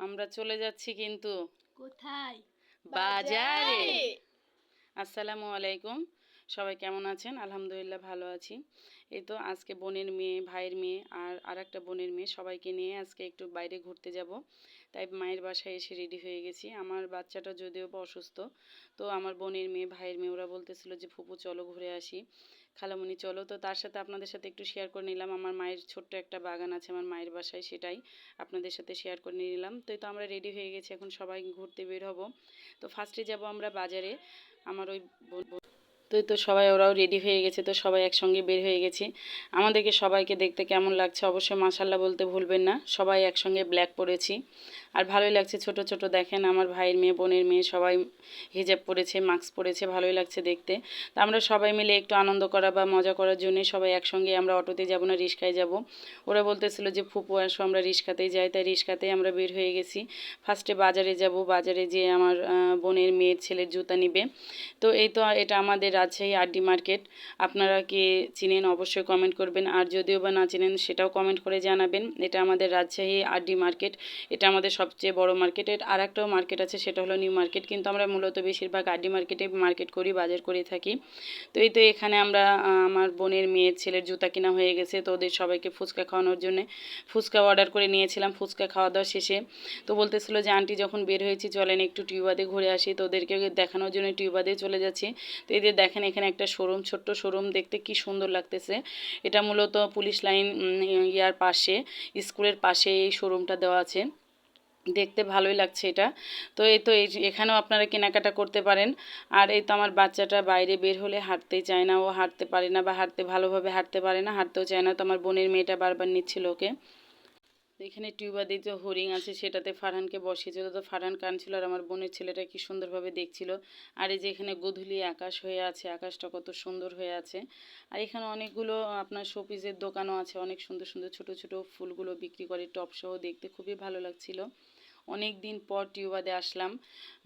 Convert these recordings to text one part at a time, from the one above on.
আমরা চলে যাচ্ছি কিন্তু কোথায়? বাজারে। আসসালামু আলাইকুম। সবাই কেমন আছেন? আলহামদুলিল্লাহ ভালো আছি। এই তো আজকে বোনের মেয়ে, ভাইয়ের মেয়ে আর আর একটা বোনের মেয়ে সবাইকে নিয়ে আজকে একটু বাইরে ঘুরতে যাব। তাই মায়ের বাসায় এসে রেডি হয়ে গেছি। আমার বাচ্চাটা যদিও অসুস্থ, তো আমার বোনের মেয়ে, ভাইয়ের মেয়ে, ওরা বলতেছিল যে, ফুপু, চলো ঘুরে আসি। খালামণি চলো। তো তার সাথে আপনাদের সাথে একটু শেয়ার করে নিলাম। আমার মায়ের ছোট্ট একটা বাগান আছে আমার মায়ের বাসায়, সেটাই আপনাদের সাথে শেয়ার করে নিলাম। তো তো আমরা রেডি হয়ে গেছি, এখন সবাই ঘুরতে বের হব। তো ফার্স্টে যাব আমরা বাজারে। আমার ওই তো তো সবাই ওরাও রেডি হয়ে গেছে, তো সবাই একসঙ্গে বের হয়ে গেছি। আমাদেরকে সবাইকে দেখতে কেমন লাগছে অবশ্যই মাসাল্লাহ বলতে ভুলবেন না, সবাই একসঙ্গে ব্ল্যাক পরেছি। আর ভালোই লাগছে ছোট ছোট দেখেন, আমার ভাইয়ের মেয়ে, বোনের মেয়ে সবাই হিজাব পরেছে মাস্ক পরেছে, ভালোই লাগছে দেখতে। তো আমরা সবাই মিলে একটু আনন্দ করা বা মজা করার জন্যে সবাই একসঙ্গে আমরা অটোতে যাব না, রিক্সায় যাব। ওরা বলতেছিল যে, ফুপু আসো, আমরা রিক্সাতেই যাই। তাই রিক্সাতেই আমরা বের হয়ে গেছি। ফার্স্টে বাজারে যাব, বাজারে যেয়ে আমার বোনের মেয়ের ছেলের জুতা নিবে। তো এই তো, এটা আমাদের রাজশাহী আরডি মার্কেট, আপনারা কে চিনেন অবশ্যই কমেন্ট করবেন, আর যদিও বা না চিনেন সেটাও কমেন্ট করে জানাবেন। এটা আমাদের রাজশাহী আরডি মার্কেট, এটা আমাদের সবচেয়ে বড় মার্কেটের আর একটাও মার্কেট আছে, সেটা হলো নিউ মার্কেট, কিন্তু আমরা মূলত বেশিরভাগ আরডি মার্কেটে মার্কেট করি, বাজার করে থাকি। তো এই তো এখানে আমরা আমার বোনের মেয়ের ছেলের জুতা কেনা হয়ে গেছে, তো ওদের সবাইকে ফুচকা খাওয়ানোর জন্য ফুচকা অর্ডার করে নিয়েছিলাম, ফুচকা খাওয়া দাওয়া শেষে। তো বলতেছিল যে, আন্টি, যখন বের হয়েছি, চলেন একটু টিউবাদে ঘুরে আসি। তো ওদেরকে দেখানোর জন্য টিউবাদে চলে যাচ্ছি। তো এদের দেখেন এখানে একটা শোরুম ছোট্ট শোরুম দেখতে কি সুন্দর লাগতেছে। এটা মূলত পুলিশ লাইন ইয়ার পাশে, স্কুলের পাশে এই শোরুমটা দেওয়া আছে। দেখতে ভালোই লাগছে এটা। তো এই তো এখানেও আপনারা কেনাকাটা করতে পারেন। আর এই তো আমার বাচ্চাটা বাইরে বের হলে হাঁটতেই চায় না, ও হাঁটতে পারে না বা হাঁটতে ভালোভাবে হাঁটতে পারে না, হাঁটতেও চায় না। তো আমার বোনের মেয়েটা বারবার নিচ্ছিল ওকে এখানে টিউবাদি যে হরিং আছে সেটাতে ফারহানকে বসিয়েছিল। তো ফারহান কানছিল আর আমার বোনের ছেলেটা কি সুন্দরভাবে দেখছিল। আর এই যে এখানে গধূলি আকাশ হয়ে আছে, আকাশটা কত সুন্দর হয়ে আছে। আর এখানে অনেকগুলো আপনার শোপিসের দোকানও আছে। অনেক সুন্দর সুন্দর ছোট ছোট ফুলগুলো বিক্রি করে, টপ সহ দেখতে খুবই ভালো লাগছিল। অনেক দিন পর টিউবাদে আসলাম।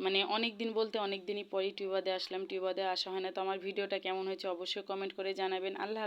মানে অনেক দিন বলতে অনেক দিনই পরই টিউবাদে আসলাম। টিউবাদে আসা হয় না। তো আমার ভিডিওটা কেমন হয়েছে অবশ্যই কমেন্ট করে জানাবেন। আল্লাহ।